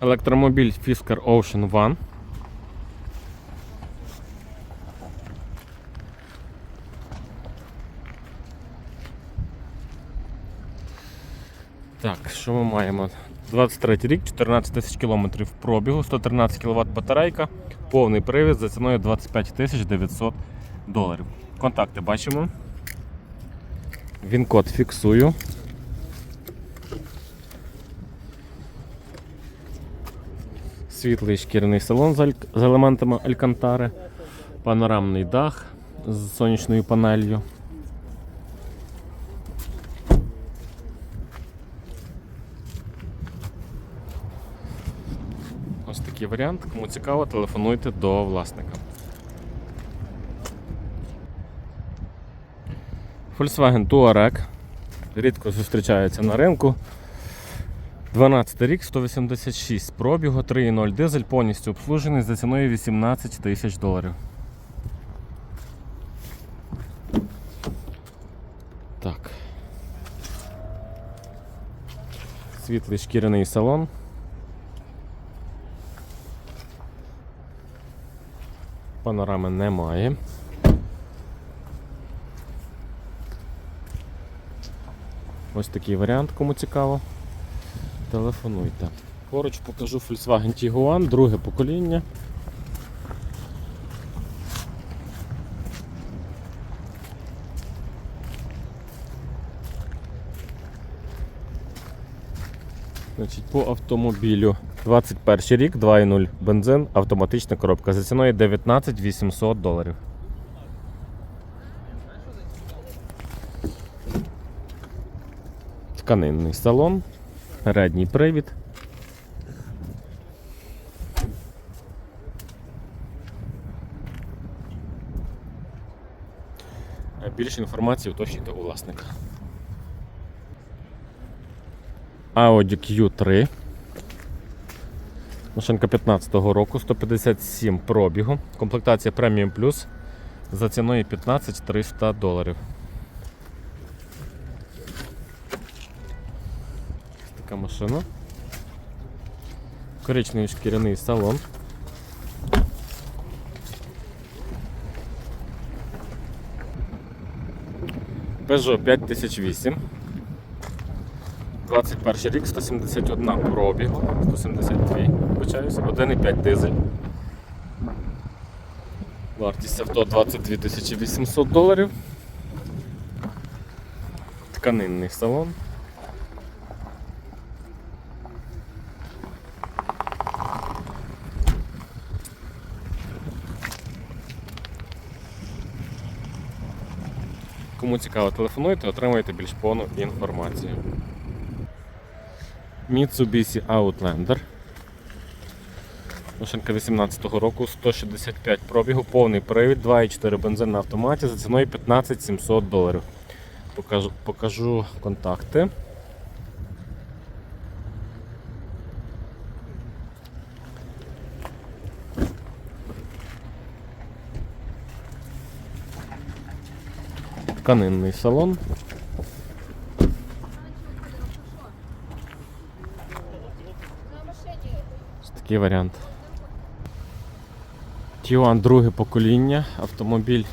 Електромобіль Fisker Ocean One. Так, що ми маємо? 23 рік, 14 тисяч кілометрів пробігу, 113 кВт батарейка, повний привід за ціною 25 тисяч 900 доларів. Контакти бачимо. Він код фіксую. Світлий шкіряний салон з, елементами алькантари, панорамний дах з сонячною панелью. Ось такий варіант. Кому цікаво, телефонуйте до власника. Volkswagen Touareg. Рідко зустрічається на ринку. 12 рік, 186 пробігу, 3.0 дизель, повністю обслужений за ціною 18 тисяч доларів. Так. Світлий шкіряний салон. Панорами немає. Ось такий варіант, кому цікаво телефонуйте. Поруч покажу Volkswagen Tiguan, друге покоління. Значить, По автомобілю 21 рік, 2.0 бензин, автоматична коробка за ціною 19 800 доларів. Тканинний салон, передній привід. Е, Більше інформації уточнюйте у власника. Audi Q3. Машинка 15-го року, 157 пробігу. Комплектація Premium Plus за ціною 15 300 доларів. Така машина. Коричневий шкіряний салон. Peugeot 5008. 21 рік, 171 пробігу, 172, вибачаюся, 1,5 дизель. Вартість авто 22 800 доларів. Тканинний салон. Кому цікаво, телефонуйте, отримайте більш повну інформацію. Mitsubishi Outlander. Машинка 18-го року, 165 пробігу, повний привід, 2,4 бензин на автоматі за ціною 15 700 доларів. Покажу, покажу контакти. Тканинний салон. Такий варіант. Тіуан друге покоління, автомобіль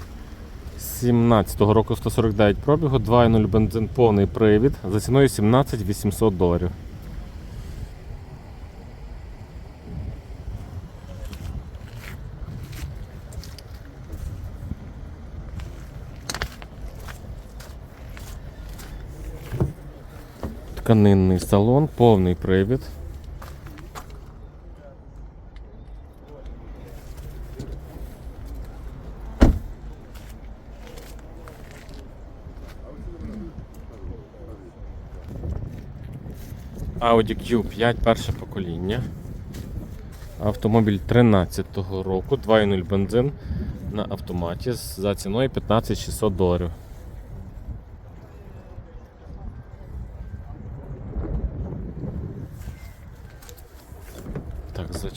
17-го року 149 пробігу, 2.0 бензин повний привід за ціною 17 800 доларів. Тканинний салон, повний привід. Audi Q5 перше покоління. Автомобіль 13-го року, 2.0 бензин на автоматі за ціною 15 600 доларів.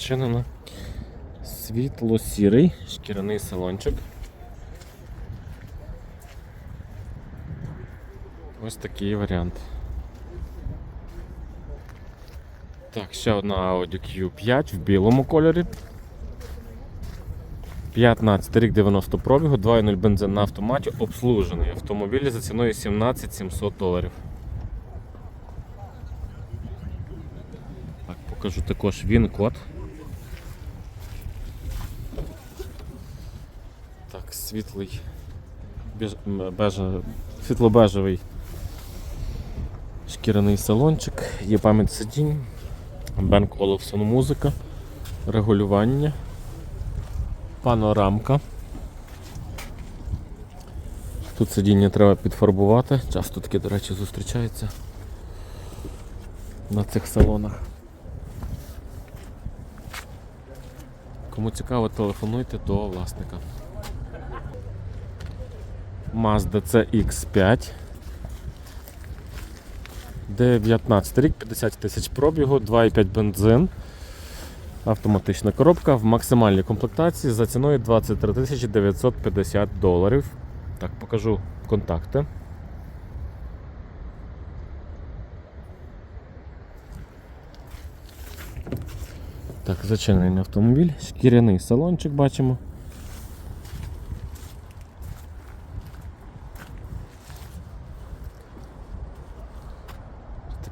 Так. Світло-сірий, шкіряний салончик. Ось такий варіант. Так, ще одна Audi Q5 в білому кольорі. 15 рік 90 пробігу, 2.0 бензин на автоматі, обслужений автомобіль за ціною 17 700 доларів. Так, покажу також він код. Так, світлий біж... бежа... світло-бежевий шкіряний салончик, є пам'ять сидінь, Бен Оловсон музика, регулювання, панорамка. Тут сидіння треба підфарбувати, часто таке, до речі, зустрічається на цих салонах. Кому цікаво, телефонуйте до власника. Mazda CX5. 19 рік, 50 тисяч пробігу, 2,5 бензин. Автоматична коробка в максимальній комплектації за ціною 23 950 доларів. Так, покажу контакти. Так, зачинений автомобіль, шкіряний салончик бачимо.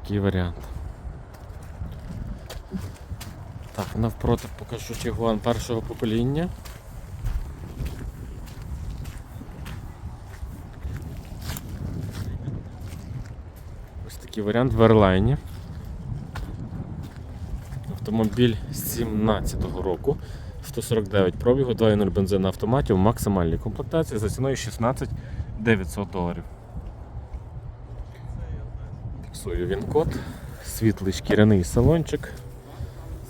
Такий варіант. Так, навпроти покажу Tiguan першого покоління. Ось такий варіант в Airline. Автомобіль з 17-го року. 149 пробігу, 2.0 бензин на автоматі в максимальній комплектації за ціною 16 900 доларів. Фіксую він код, світлий шкіряний салончик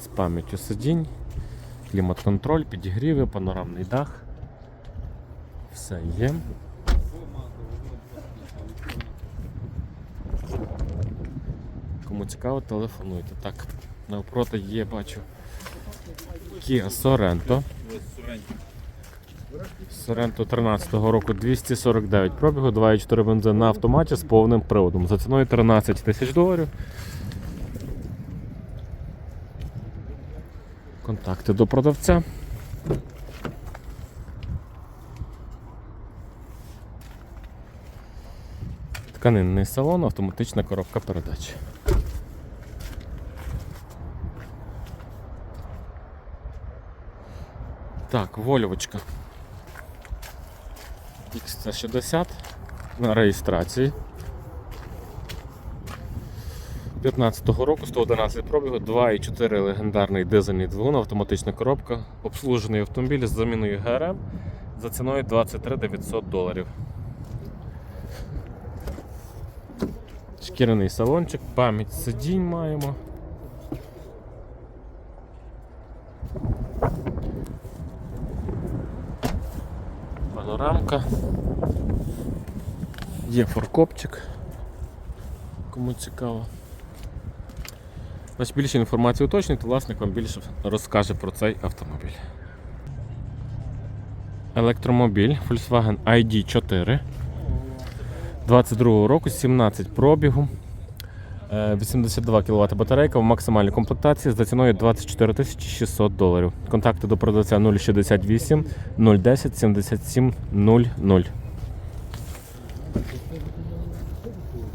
з пам'яттю сидінь, клімат-контроль, підігріви, панорамний дах. Все є. Кому цікаво, телефонуйте. Так, навпроти є, бачу. Kia Sorento. Sorento 13-го року 249 пробігу, 2,4 бензин на автоматі з повним приводом. За ціною 13 тисяч доларів. Контакти до продавця. Тканинний салон, автоматична коробка передач. Так, Вольвочка. XC60 на реєстрації. 15-го року 111 пробігу, 2,4 легендарний дизельний двигун, автоматична коробка, обслужений автомобіль з заміною ГРМ за ціною 23 900 доларів. Шкіряний салончик, пам'ять сидінь маємо. Панорамка. Є форкопчик. Кому цікаво. Значить, більше інформації уточнюйте, власник вам більше розкаже про цей автомобіль. Електромобіль Volkswagen ID4 22 року, 17 пробігу, е, 82 кВт батарейка в максимальній комплектації за ціною 24 600 доларів. Контакти до продавця 068 010 77 00.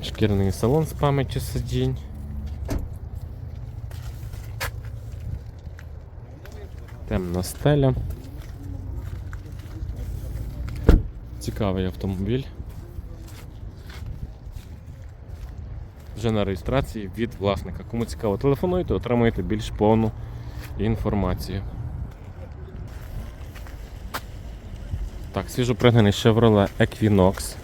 Шкіряний салон з пам'яттю сидінь. Темна стеля. Цікавий автомобіль. вже на реєстрації від власника. Кому цікаво, телефонуйте, отримуєте більш повну інформацію. Так, свіжопригнаний Chevrolet Equinox.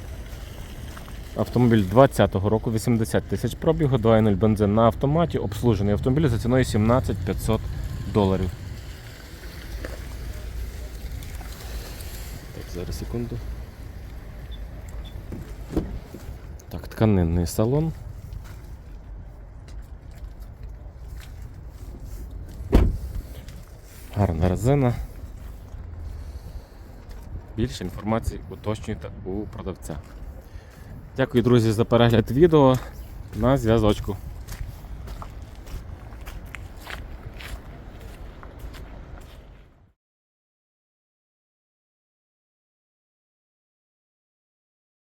Автомобіль 20-го року, 80 тисяч пробігу, 2.0 бензин на автоматі, обслужений автомобіль за ціною 17 500 доларів. Так, зараз секунду. Так, тканинний салон. Гарна резина. Більше інформації уточнюйте у продавця. Дякую, друзі, за перегляд відео. На зв'язочку.